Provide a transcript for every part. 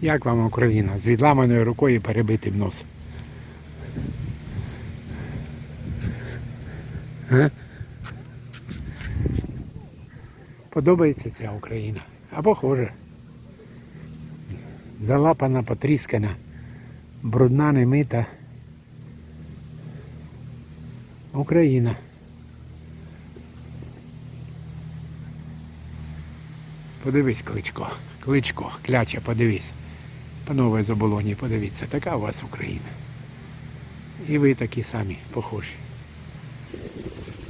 Як вам Україна? З відламаною рукою перебитим носом. Га? Подобається ця Україна? А похоже. Залапана, потріскана, брудна, немита. Україна. Подивись, кличко. Кличко, кляча, подивись. Панове з оболоні, подивіться, така у вас Україна. І ви такі самі, похожі.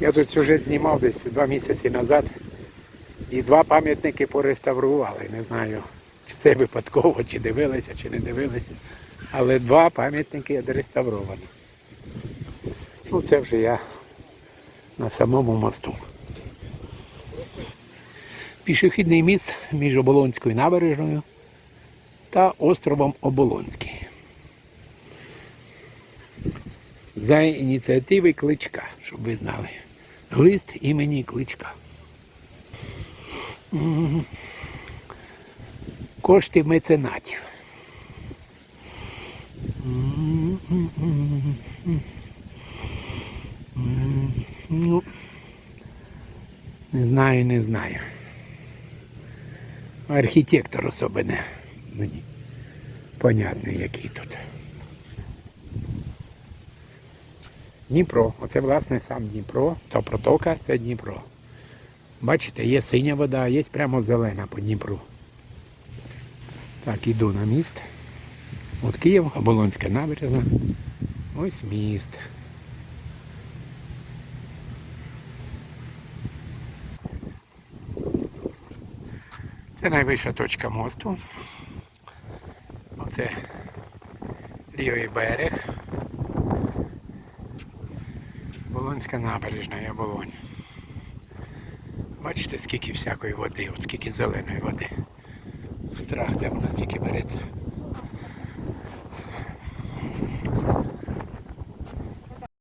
Я тут сюжет знімав десь два місяці назад. І два пам'ятники пореставрували. Не знаю, чи це випадково, чи дивилися, чи не дивилися. Але два пам'ятники відреставровані. Ну, це вже я на самому мосту. Пішохідний міст між Оболонською набережною та островом Оболонський. За ініціативи Кличка, щоб ви знали. Лист імені Кличка. Кошти меценатів. Ну, не знаю, не знаю. Архітектор особи не мені понятний, який тут. Дніпро. Оце власне сам Дніпро, та протока це Дніпро. Бачите, є синя вода, є прямо зелена по Дніпру. Так, іду на міст. От Київ, Оболонська набережна. Ось міст. Це найвища точка мосту. Оце лівий берег. Болонська набережна і оболонь. Бачите, скільки всякої води, от скільки зеленої води. Страх, де вона стільки береться.